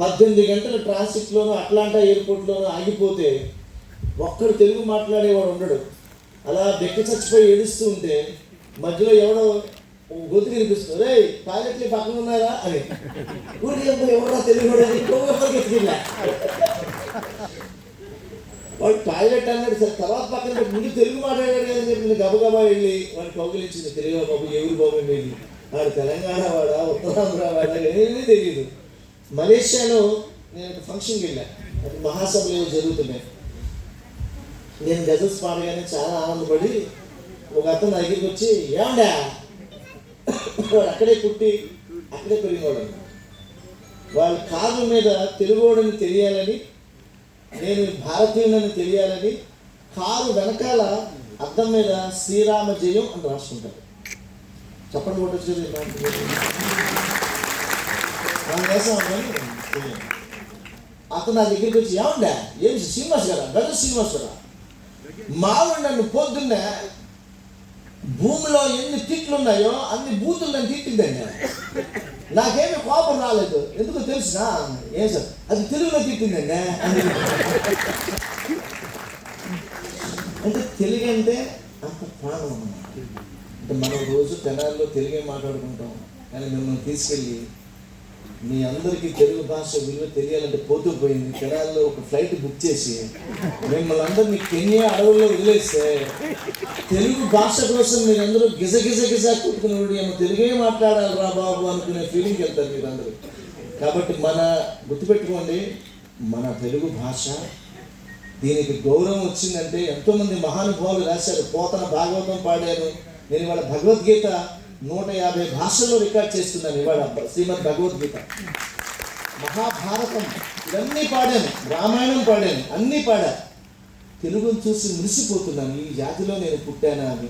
పద్దెనిమిది గంటల ట్రాఫిక్లోనూ అట్లాంటా ఎయిర్పోర్ట్లోనూ ఆగిపోతే ఒక్కడు తెలుగు మాట్లాడేవాడు ఉండడు. అలా బెక్కి చచ్చిపోయి ఏడుస్తూ ఉంటే మధ్యలో ఎవడో గొంతు వినిపిస్తుంది. రే టాయిలెట్లు పక్కన ఉన్నారా అని. ఊరికి ఎవడో తెలుగు వాడు వాడు టాయిలెట్ అన్నాడు సార్ తర్వాత పక్కన ముందు తెలుగు మాట్లాడాడు కదా అని చెప్పి నేను గబగబా వెళ్ళి వాడు కౌగిలించింది. తెలుగు బాబు ఎవరు బాబు వెళ్ళి వాడు తెలంగాణ వాడా ఉత్తరాంధ్ర వాడా ఏమీ తెలియదు మలేషియాలో నేను ఒక ఫంక్షన్కి వెళ్ళాను అది మహాసభలు ఏవో జరుగుతున్నాయి నేను గజల్స్ పాడగానే చాలా ఆనందపడి ఒక అతను నా దగ్గరికి వచ్చి ఏమండా వాడు అక్కడే పుట్టి అక్కడే పెరిగినవాడు వాళ్ళ కాదు మీద తెలుగువాడని తెలియాలని నేను భారతీయుడని తెలియాలని కారు వెనకాల అద్దం మీద శ్రీరామ జయం అని రాసుకుంటారు. చెప్పండి కొట్టచ్చు మన అతను నా దగ్గరికి వచ్చి ఏమండే? ఏం శ్రీనివాస్ గారా? బ్రదర్ శ్రీనివాస్ గారా? మావాడు నన్ను పొద్దున్నే భూమిలో ఎన్ని తిట్లు ఉన్నాయో అన్ని బూతులు నన్ను తిట్టిందండి నాకేమి కోపం రాలేదు. ఎందుకో తెలుసునా? ఏం సార్? అది తెలుగులో తిట్టిందండి అంటే తెలుగు అంటే అంత ప్రాణం. అంటే మనం రోజు తెనాల్లో తెలుగే మాట్లాడుకుంటాం. కానీ మిమ్మల్ని తీసుకెళ్ళి మీ అందరికీ తెలుగు భాష విలువ తెలియాలంటే పోతూ పోయింది. కెనాల్లో ఒక ఫ్లైట్ బుక్ చేసి మిమ్మల్ని అందరినీ కెన్యా అడవుల్లో వదిలేస్తే తెలుగు భాష కోసం మీరందరూ గిజ గిజ గిజ కొట్టుకునేవాడు ఏమో తెలుగే మాట్లాడాలి రా బాబు అనుకునే ఫీలింగ్ వెళ్తారు మీరందరూ. కాబట్టి మన గుర్తుపెట్టుకోండి మన తెలుగు భాష దీనికి గౌరవం వచ్చిందంటే ఎంతోమంది మహానుభావులు రాశారు పోతన భాగవతం పాడారు. నేను వాళ్ళ భగవద్గీత నూట యాభై భాషల్లో రికార్డ్ చేస్తున్నాను ఇవాళ శ్రీమద్ భగవద్గీత. మహాభారతం. ఇవన్నీ పాడాను. రామాయణం పాడాను. అన్నీ పాడా తెలుగును చూసి మురిసిపోతున్నాను. ఈ జాతిలో నేను పుట్టానా అని.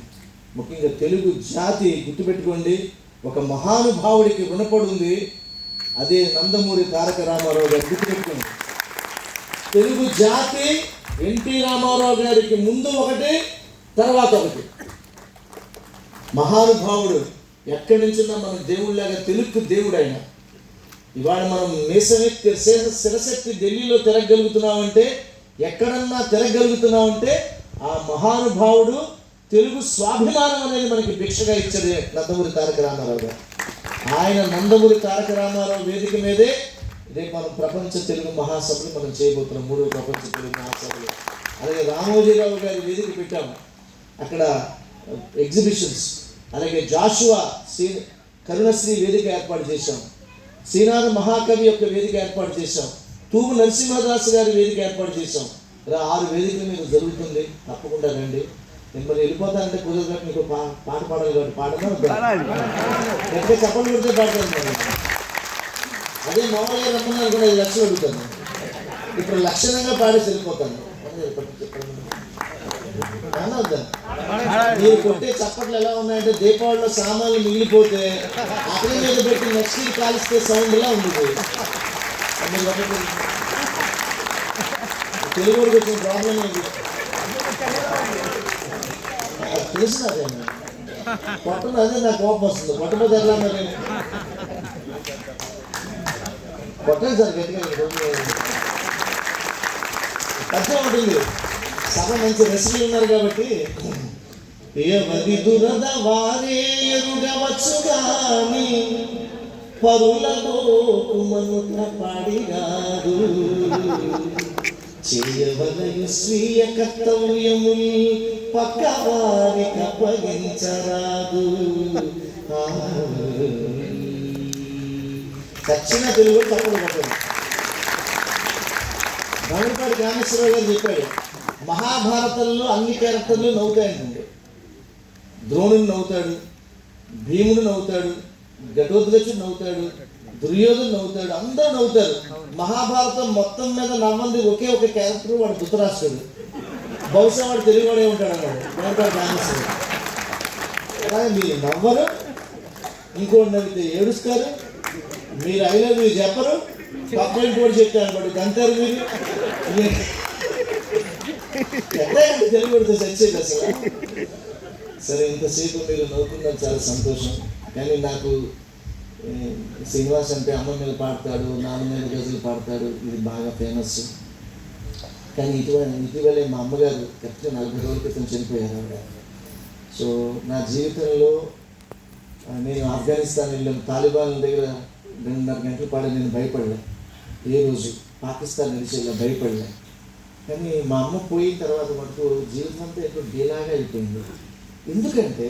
ముఖ్యంగా తెలుగు జాతి గుర్తుపెట్టుకోండి. ఒక మహానుభావుడికి రుణపడుంది. అదే నందమూరి తారక రామారావు గారు గుర్తుపెట్టుకోండి. తెలుగు జాతి ఎన్టీ రామారావు గారికి ముందు ఒకటి తర్వాత ఒకటి. మహానుభావుడు ఎక్కడి నుంచినా మన దేవుళ్ళగా తెలుగు దేవుడు ఆయన ఇవాళ మనం మేసమెత్తి శిర- శిరశక్తి ఢిల్లీలో తిరగలుగుతున్నామంటే ఎక్కడన్నా తిరగలుగుతున్నామంటే ఆ మహానుభావుడు తెలుగు స్వాభిమానం అనేది మనకి భిక్షగా ఇచ్చేది నందమూరి తారక రామారావు గారు. ఆయన నందమూరి తారక రామారావు వేదిక మీదే రేపు మనం ప్రపంచ తెలుగు మహాసభలు మనం చేయబోతున్నాం మూడవ ప్రపంచ తెలుగు మహాసభలు. అలాగే రామోజీరావు గారి వేదిక పెట్టాము. అక్కడ ఎగ్జిబిషన్స్. అలాగే జాషువా శ్రీ కరుణశ్రీ వేదిక ఏర్పాటు చేశాం. శ్రీనాథ మహాకవి యొక్క వేదిక ఏర్పాటు చేశాం. తూము నరసింహదాస్ గారి వేదిక ఏర్పాటు చేశాం. ఇలా ఆరు వేదికలు మీకు జరుగుతుంది. తప్పకుండా రండి. మిమ్మల్ని వెళ్ళిపోతానంటే కుదరదు మీకు పా పాట పాడాలి కాబట్టి పాడదాం. ఎక్కడ చెప్పలు కొడితే పాడతాను అదే మామూలుగా రమ్మన్నారు కూడా ఐదు లక్షలు అడుగుతాను. ఇప్పుడు లక్షణంగా పాడేసి వెళ్ళిపోతాను చెప్పండి, మీరు కొట్టే చప్పట్లు ఎలా ఉన్నాయంటే దీపావళిలో సామాన్లు మిగిలిపోతే అక్కడి మీద పెట్టి నెక్స్ట్ వీక్ కాలిస్తే సౌండ్ ఎలా ఉంది తెలుగు వాడికి వచ్చిన ప్రాబ్లం ఏంటి? అది తెలుసు నాకేనా కొట్టను అదే నాకు కోపం వస్తుంది. కొట్టపోతే ఎలా మరి? కొట్టండి సార్ గట్టిగా ఈ ఉంటుంది. చాలా మంచి రెసిపీ ఉన్నారు కాబట్టి. ఎవరి దురద వారే ఎరుగవచ్చు గాని పరులకు మనుట పాడినారు. చేయవలయు స్వీయ కర్తవ్యముని పక్క వారికి అప్పగించరాదు ఆ. చచ్చిన తెలుగు తప్పదు కొట్టండి రావులపాటి రామేశ్వరరావు గారు చెప్పాడు మహాభారతంలో అన్ని క్యారెక్టర్లు నవ్వుతాయండి. ద్రోణుడు నవ్వుతాడు భీముడు నవ్వుతాడు ఘటోత్కచుడు నవ్వుతాడు దుర్యోధను నవ్వుతాడు అందరూ నవ్వుతారు. మహాభారతం మొత్తం మీద నవ్వంది ఒకే ఒక క్యారెక్టర్ వాడు ధృతరాష్ట్రుడు. బహుశా వాడు తెలుగువాడే ఉంటాడు అన్నాడు. అలాగే మీరు నవ్వరు ఇంకోటి నవ్వితే ఏడుస్తారు మీరు అయినది లవ్ చెప్పరు పక్కన కూడా చెప్తాను బట్ గంటారు మీరు. ఎట్లా తెలుగు అసలు. సరే ఇంతసేపు మీరు నవ్వుకున్నారు చాలా సంతోషం. కానీ నాకు శ్రీనివాస్ అంటే అమ్మ మీద పాడతాడు నాన్న మీద గజలు పాడతాడు ఇది బాగా ఫేమస్ కానీ ఇటీవల ఇటీవలే మా అమ్మగారు కరెక్ట్గా నలభై రోజుల క్రితం చనిపోయారు ఆవిడ. సో నా జీవితంలో నేను ఆఫ్ఘనిస్తాన్ వెళ్ళాను తాలిబాన్ దగ్గర రెండున్నర గంటల పాటు నేను భయపడలే. ఏ రోజు పాకిస్తాన్ నిలిచి భయపడలే. కానీ మా అమ్మ పోయిన తర్వాత మటుకు జీవితం అంతా ఎక్కువ డీలాగా అయిపోయింది. ఎందుకంటే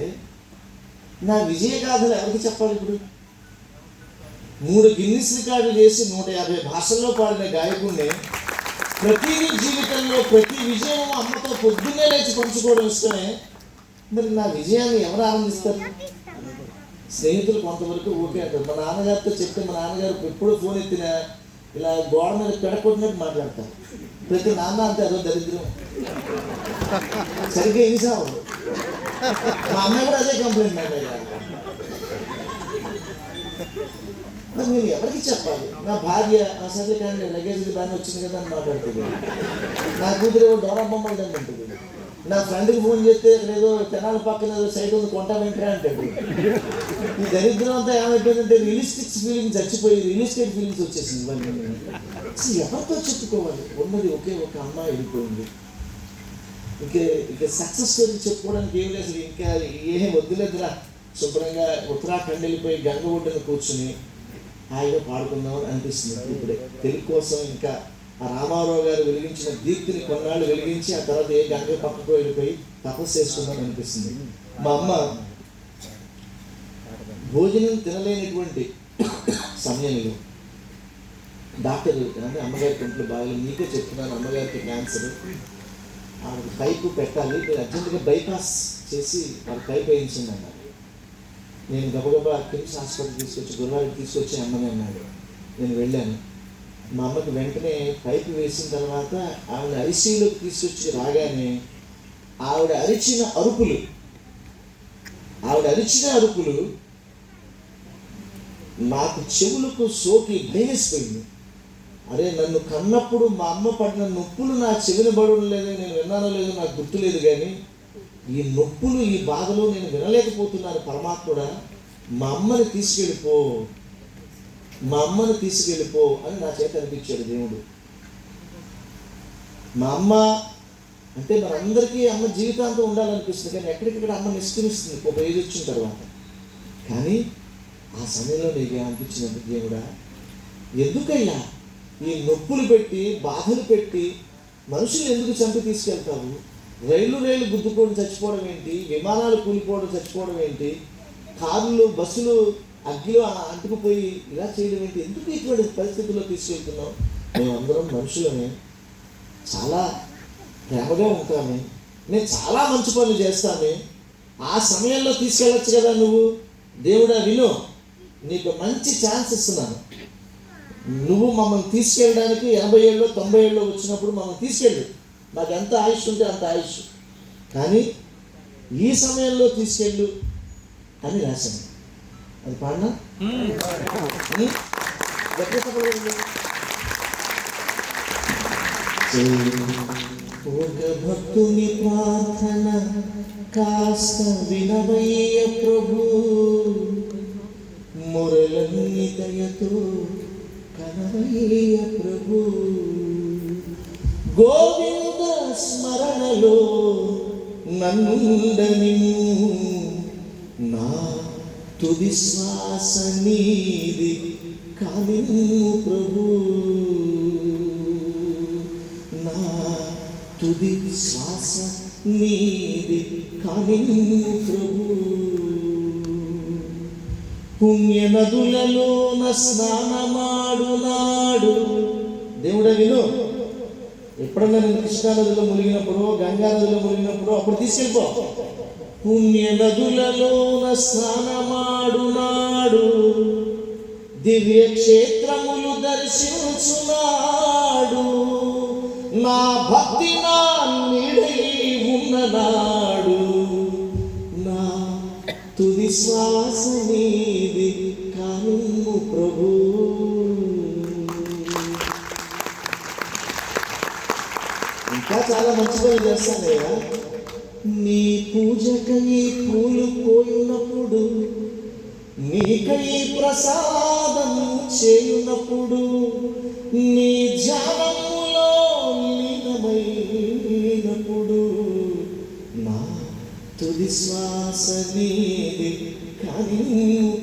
నా విజయగాథలు ఎవరికి చెప్పాలి ఇప్పుడు? మూడు గిన్నిస్ రికార్డులు చేసి నూట యాభై భాషల్లో పాడిన గాయకుడిని ప్రతి జీవితంలో ప్రతి విజయం అమ్మతో పొద్దున్నే లేచి పంచుకోవడం ఇష్టమే. మరి నా విజయాన్ని ఎవరు ఆనందిస్తారు? స్నేహితులు కొంతవరకు ఓకే అంటారు. మా నాన్నగారితో చెప్తే మా నాన్నగారు ఎప్పుడు ఫోన్ ఎత్తినా ఇలా గోడ మీద పెడకొట్టినట్టు మాట్లాడతారు ప్రతి నాన్న అంతే అదో దరిద్రం. సరిగ్గా ఏం సావు మా అమ్మాయి కూడా అదే కంప్లైంట్ మా అమ్మాయి మరి నేను ఎవరికి చెప్పాలి? నా భార్య నా సరే కానీ లగేజ్ బాగానే వచ్చింది కదా అని మాట్లాడుతుంది. నా కూతురు ఏవో డోరా బొమ్మలు అంటుంది నా ఫ్రెండ్కి ఫోన్ చేస్తే లేదో తెనాల పక్కన ఏదో సైడ్ ఉంది కొంటామేంట్రా అంటే ఈ దరిద్రం అంతా ఏమైపోయిందంటే రియలిస్టిక్స్ ఫీలింగ్ చచ్చిపోయి రియలిస్టేట్ ఫీలింగ్స్ వచ్చేసింది ఇవన్నీ. ఎవరితో చెప్పుకోవాలి? ఉన్నది ఒకే ఒక అమ్మాయి వెళ్ళిపోయింది. ఇక ఇక సక్సెస్ స్టోరీ చెప్పుకోవడానికి ఏం లేదు అసలు ఇంకా ఏం వద్దులేదురా. శుభ్రంగా ఉత్తరాఖండ్ వెళ్ళిపోయి గంగ ఒడ్డున కూర్చుని హాయిగా పాడుకుందామని అనిపిస్తుంది ఇప్పుడే. తెలుగు కోసం ఇంకా ఆ రామారావు గారు వెలిగించిన దీప్తిని కొన్నాళ్ళు వెలిగించి ఆ తర్వాత ఏ గంగ పక్కకు వెళ్ళిపోయి తపస్సు చేసుకున్నాను అనిపిస్తుంది. మా అమ్మ భోజనం తినలేనటువంటి సమయంలో డాక్టర్ అంటే అమ్మగారికి కంట్లో బాగా నీకే చెప్తున్నాను అమ్మగారికి క్యాన్సర్ ఆవిడ పైపు పెట్టాలి. మీరు అర్జెంటుగా బైపాస్ చేసి వాళ్ళ పైప్ వేయించింది అన్నారు. నేను గబగబా కిమ్స్ హాస్పిటల్ తీసుకొచ్చి గురువారికి తీసుకొచ్చి అమ్మని అన్నాడు. నేను వెళ్ళాను. మా అమ్మకి వెంటనే పైపు వేసిన తర్వాత ఆవిడ ఐసీయూలోకి తీసుకొచ్చి రాగానే ఆవిడ అరిచిన అరుపులు ఆవిడ అరిచిన అరుపులు నాకు చెవులకు సోకి భయమేసిపోయింది అరే నన్ను కన్నప్పుడు మా అమ్మ పడిన నొప్పులు నా చెవిన పడడం లేదు నేను విన్నానో లేదో నాకు గుర్తులేదు కానీ ఈ నొప్పులు ఈ బాధలు నేను వినలేకపోతున్నాను. పరమాత్ముడా మా అమ్మని తీసుకెళ్ళిపో. మా అమ్మను తీసుకెళ్ళిపో అని నా చేత అనిపించాడు దేవుడు. మా అమ్మ అంటే మనందరికీ అమ్మ జీవితాంతం ఉండాలనిపిస్తుంది కానీ ఎక్కడికక్కడ అమ్మ నిష్క్రమిస్తుంది ఒక ఏజ్ వచ్చిన తర్వాత. కానీ ఆ సమయంలో నీకు ఏమనిపించిందంటే దేవుడా ఎందుకయ్యా ఈ నొప్పులు పెట్టి బాధలు పెట్టి మనుషులు ఎందుకు చంపి తీసుకెళ్తావు? రైలు రైలు గుద్దుకోవడం చచ్చిపోవడం ఏంటి? విమానాలు కూలిపోవడం చచ్చిపోవడం ఏంటి? కార్లు బస్సులు అగ్గిలో అంటుకుపోయి ఇలా చేయడం ఏంటి? ఎందుకు ఇటువంటి పరిస్థితుల్లో తీసుకెళ్తున్నావు? మేమందరం మనుషులని చాలా ప్రేమగా ఉంటామే. నేను చాలా మంచి పనులు చేస్తాను ఆ సమయంలో తీసుకెళ్ళచ్చు కదా నువ్వు? దేవుడా విను. నీకు మంచి ఛాన్స్ ఇస్తున్నాను. నువ్వు మమ్మల్ని తీసుకెళ్ళడానికి ఎనభై ఏళ్ళు తొంభై ఏళ్ళు వచ్చినప్పుడు మమ్మల్ని తీసుకెళ్ళు. నాకు ఎంత ఆయుష్ ఉంటే అంత ఆయుష్. కానీ ఈ సమయంలో తీసుకెళ్ళు అని రాశాను. అది పాడినా? భక్తుని ప్రార్థన కాస్త వినవయ్య ప్రభు. మురళన్ని దయతో కనవయ్య ప్రభు. గోవింద స్మరణలో నన్నుండని నా తుది శ్వాస నీది కానిమ్ము ప్రభు. నా తుది శ్వాస నీది కానిమ్ము ప్రభు. పుణ్య నదులలోన స్నానమాడునాడు. దేవుడ విను. ఎప్పుడన్నా నేను కృష్ణా నదిలో మునిగినప్పుడు గంగా నదిలో మునిగినప్పుడు అప్పుడు తీసుకెళ్ళిపో. పుణ్య నదులలోన స్నానమాడునాడు. దివ్య క్షేత్రములు దర్శించునాడు. నా భక్తి నా నీడై ఉన్ననాడు. నా తుది శ్వాస నీది కానుము ప్రభు. ఇంకా చాలా మంచి పనులు చేస్తానయ్యా నీ పూజకై పూలు పోయినప్పుడు నీకై ప్రసాదం చేయునప్పుడు నీ ధ్యానములో లీనమైనప్పుడు నా తుది శ్వాస నీది కానీ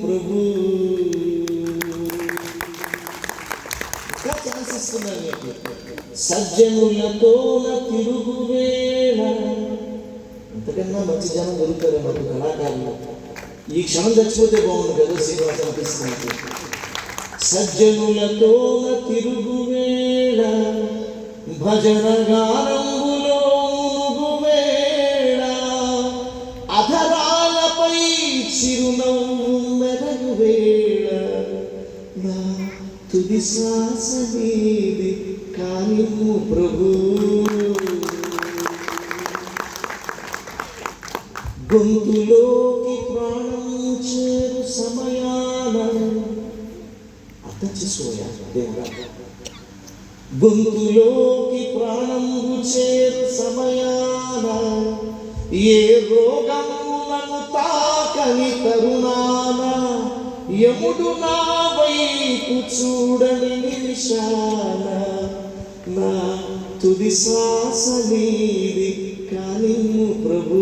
ప్రభు. సజ్జనులతో వేళ మంచి జనం దొరుకుతారు మనకు కళాకారులు. ఈ క్షణం చచ్చిపోతే బాగుంది కదా శ్రీనివాస అనిపిస్తుంది. సజ్జనులతో తిరుగువేళ భజన గానంబులో అధరాలపై చిరునవ్వు మెరగు వేళ నా తుది శ్వాస నీది కానిము ప్రభు. అర్థం చేసుకోయా దేవుడా గొంతులోకి ప్రాణంబు చేరు సమయాన ఏ రోగములను తాకని తరుణాన యముడు నా వైపు చూడని నిమిషాన నా తుది శ్వాస నీది కానిము ప్రభు.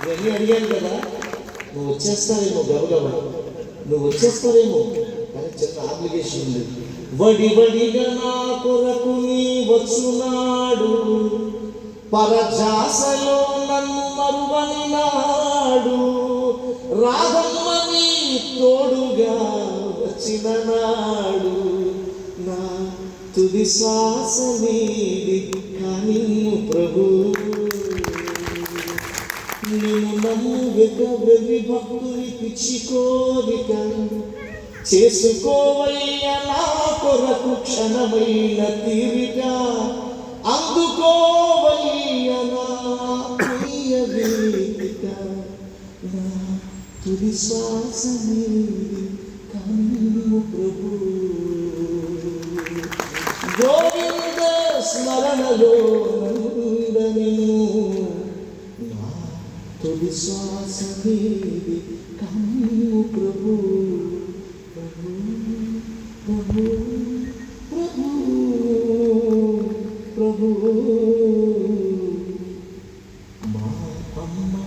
ఇవన్నీ అడిగాను కదా నువ్వు వచ్చేస్తావేమో గబగబా. నువ్వు వచ్చేస్తావేమో? కానీ చిన్న ఆబ్లిగేషన్ ఉంది. వడి వడిగా నా కొరకు నీ వచ్చునాడు. పరజాసలో నన్ను మరువని నాడు రాధమ్మ నీ తోడుగా వచ్చిన నాడు. నా తుది శ్వాస నీది కానీ ప్రభు నిన్ను నమ్ముగక భక్తుని పిచ్చి కోరిక చేసుకోవయ్య నా కొరకు క్షణమైన తీరిక అందుకోవయ్య నా వేదిక నా తుది శ్వాసమే కన్ను ప్రభు గోవింద స్మరణలో నందనము తొలి శ్వాస నీది కన్ను ప్రభు ప్రభు ప్రభు ప్రభు ప్రభు మా అమ్మ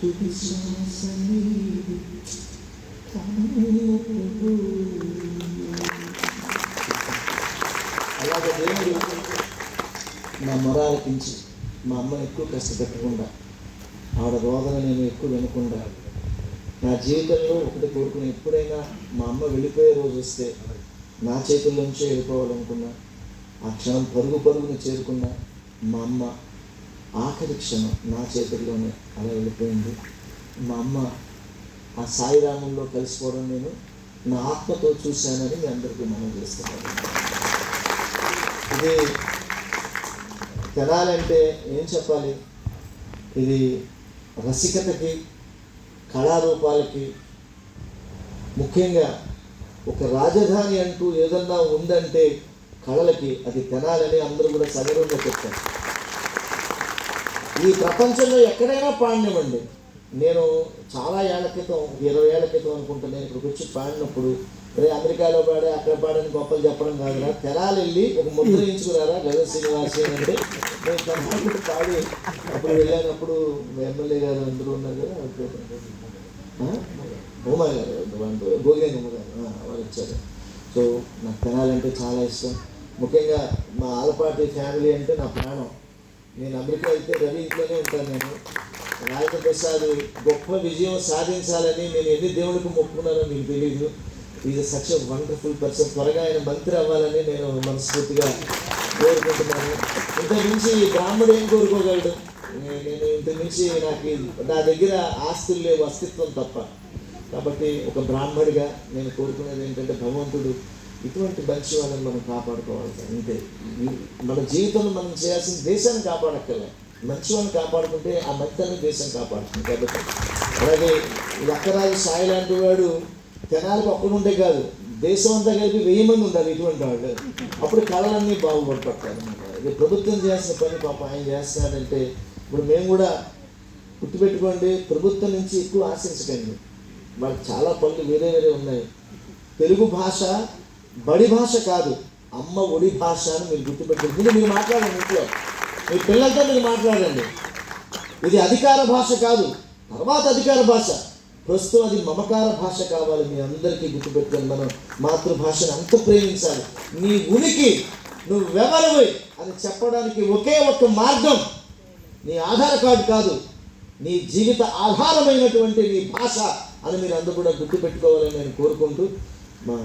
తుది శ్వాస నీది కన్ను ప్రభు అలాగే దేవుడు నా మొర ఆలకించి మా అమ్మని ఎక్కువ కష్టపెట్టకుండా ఆవిడ రోదన నేను ఎక్కువ వినకుండా నా జీవితంలో ఒకటి కోరుకుని ఎప్పుడైనా మా అమ్మ వెళ్ళిపోయే రోజు వస్తే నా చేతుల్లోంచే వెళ్ళిపోవాలనుకున్నా ఆ క్షణం పరుగు పరుగుని చేరుకున్నా మా అమ్మ ఆఖరి క్షణం నా చేతుల్లోనే అలా వెళ్ళిపోయింది. మా అమ్మ ఆ సాయిరామంలో కలిసిపోవడం నేను నా ఆత్మతో చూశానని మీ అందరికీ మనం చేస్తున్నాను ఇది తెనాలంటే ఏం చెప్పాలి? ఇది రసికతకి కళారూపాలకి ముఖ్యంగా ఒక రాజధాని అంటూ ఏదన్నా ఉందంటే కళలకి అది తెనాలని అందరూ కూడా సగర్వంగా చెప్తారు. ఈ ప్రపంచంలో ఎక్కడైనా పాడినివ్వండి నేను చాలా ఏళ్ళ క్రితం ఇరవై ఏళ్ళ క్రితం అనుకుంటా నేను ఇక్కడికి వచ్చి పాడినప్పుడు రే అమెరికాలో పాడే అక్కడ పాడని గొప్పలు చెప్పడం కాదురా తెరాలు వెళ్ళి ఒక ముద్ర వేయించుకున్నారా గగ శ్రీనివాసి అని అంటే నేను తెనాలి పాడి అప్పుడు వెళ్ళానప్పుడు ఎమ్మెల్యే గారు అందరూ ఉన్నారు కదా ఉమా గారు వాళ్ళు భోగిని ఉమ గారు వాళ్ళు వచ్చారు. సో నాకు తెనాలంటే చాలా ఇష్టం. ముఖ్యంగా మా ఆలపాటి ఫ్యామిలీ అంటే నా ప్రాణం. నేను అమెరికా అయితే రవి ఇంట్లోనే ఉంటాను నేను. రాజేంద్ర ప్రసాద్ గొప్ప విజయం సాధించాలని నేను ఎన్ని దేవుడికి మొక్కున్నానో మీకు తెలియదు ఈజ్ సచ్ వండర్ఫుల్ పర్సన్ త్వరగా ఆయన మంత్రి అవ్వాలని నేను మనస్ఫూర్తిగా కోరుకుంటున్నాను. ఇంతకు మించి బ్రాహ్మడు ఏం కోరుకోగలడు? నేను ఇంతకు మించి నాకు నా దగ్గర ఆస్తులు లేవు అస్తిత్వం తప్ప. కాబట్టి ఒక బ్రాహ్మడిగా నేను కోరుకునేది ఏంటంటే భగవంతుడు ఇటువంటి మంచి వాళ్ళని మనం కాపాడుకోవాలి సార్. అంతే మన జీవితంలో మనం చేయాల్సిన దేశాన్ని కాపాడక్కర్లే. మంచి వాళ్ళని కాపాడుకుంటే ఆ మంచితనం దేశం కాపాడుతుంది కాబట్టి. అలాగే లక్కరాజు సాయి లాంటి వాడు తెనాలకు ఒక్కడుంటే కాదు దేశం అంతా కలిపి వెయ్యి మంది ఉండాలి ఇటువంటి వాళ్ళు అప్పుడు కళలన్నీ బాగుపడతారు ఇది ప్రభుత్వం చేసిన పని పాప ఆయన చేస్తున్నాడంటే ఇప్పుడు మేము కూడా గుర్తుపెట్టుకోండి ప్రభుత్వం నుంచి ఎక్కువ ఆశించకండి. వాళ్ళకి చాలా పనులు వేరే వేరే ఉన్నాయి. తెలుగు భాష బడి భాష కాదు అమ్మ ఒడి భాష అని మీరు గుర్తుపెట్టండి ఇది మీరు మాట్లాడండి ఇంట్లో. మీ పిల్లలతో మీరు మాట్లాడండి. ఇది అధికార భాష కాదు తర్వాత అధికార భాష. ప్రస్తుతం అది మమకార భాష కావాలి మీ అందరికీ గుర్తుపెట్టుకొని మనం మాతృభాషను అంత ప్రేమించాలి. నీ ఉనికి నువ్వెవరివి అని చెప్పడానికి ఒకే ఒక్క మార్గం నీ ఆధార్ కార్డు కాదు నీ జీవిత ఆధారమైనటువంటి నీ భాష అని మీరు అందరూ కూడా గుర్తుపెట్టుకోవాలని నేను కోరుకుంటూ మా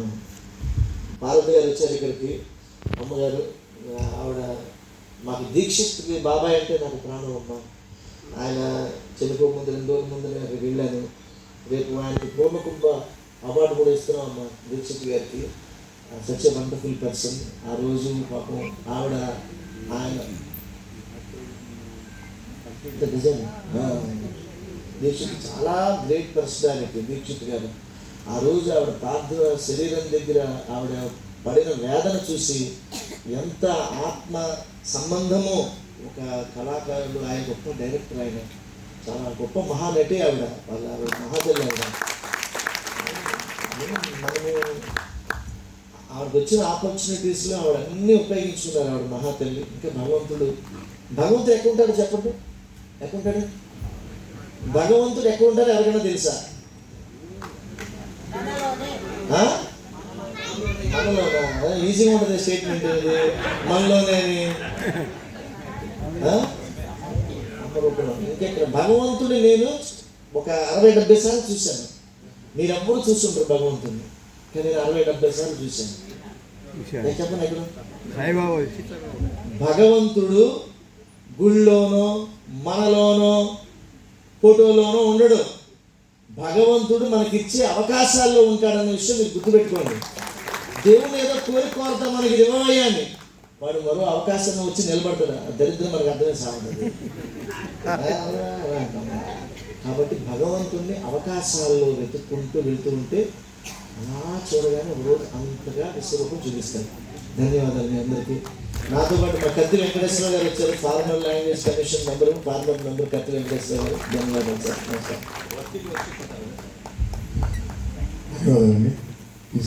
పార్వతి గారు వచ్చారు ఇక్కడికి. అమ్మగారు ఆవిడ మాకు దీక్షిత్కి బాబాయ్ అంటే నాకు ప్రాణం అమ్మ. ఆయన చనిపోకముందు రెండు రోజుల ముందు నేను అక్కడికి వెళ్ళాను. రేపు ఆయనకి పూర్ణకుంభ అవార్డు కూడా ఇస్తున్నాం అమ్మ దీక్షిత్ గారికి. సచ్ ఎ వండర్ఫుల్ పర్సన్ ఆ రోజు పాపం ఆవిడ ఆయన డిజైన్ దీక్షిత్ చాలా గ్రేట్ పర్సనాలిటీ దీక్షిత్ గారు. ఆ రోజు ఆవిడ పార్థివ శరీరం దగ్గర ఆవిడ పడిన వేదన చూసి ఎంత ఆత్మ సంబంధమో ఒక కళాకారుడు ఆయన గొప్ప డైరెక్టర్ ఆయన చాలా గొప్ప మహానటి ఆవిడ వాళ్ళ ఆవిడ మహాతల్లి ఆవిడ. మనము ఆవిడకి వచ్చిన ఆపర్చునిటీస్లో ఆవిడ అన్నీ ఉపయోగించుకున్నారు ఆవిడ మహాతల్లి. ఇంకా భగవంతుడు భగవంతుడు ఎక్కడ ఉంటాడు చెప్పండి? ఎక్కడ ఉంటాడు? భగవంతుడు ఎక్కడ ఉంటాడో ఎవరికైనా తెలుసా? ఈజీగా ఉంటుంది స్టేట్మెంట్ ఇది మనలోనే. ఇంకెక్కడ? భగవంతుడు నేను ఒక అరవై డెబ్బై సార్లు చూశాను. మీరెవ్వరూ చూస్తుంటారు భగవంతుడిని కానీ నేను అరవై డెబ్బై సార్లు చూశాను. చెప్పండి ఎక్కడ? భగవంతుడు గుళ్ళోనో మనలోనో ఫోటోలోనో ఉండడు. భగవంతుడు మనకిచ్చే అవకాశాల్లో ఉంటాడన్న విషయం మీరు గుర్తుపెట్టుకోండి. దేవుని ఏదో కోరిక కోరతా మనకి ఇవ్వమయ్యాన్ని వాడు మరో అవకాశం వచ్చి నిలబడతాడు. ఆ దరిద్రం మనకు అర్థమే సాగుతుంది. కాబట్టి భగవంతుణ్ణి అవకాశాల్లో వెతుక్కుంటూ వెళ్తూ ఉంటే అలా చూడగానే ఒక రోజు అంతగా విశ్వరూపం చూపిస్తాడు. ధన్యవాదాలు మీ అందరికీ. నాతో పాటు మా కత్తి వెంకటేశ్వర గారు వచ్చారు. Formal language commission member former member Katti Venkateswara గారు. ధన్యవాదాలు సార్. నమస్కారం.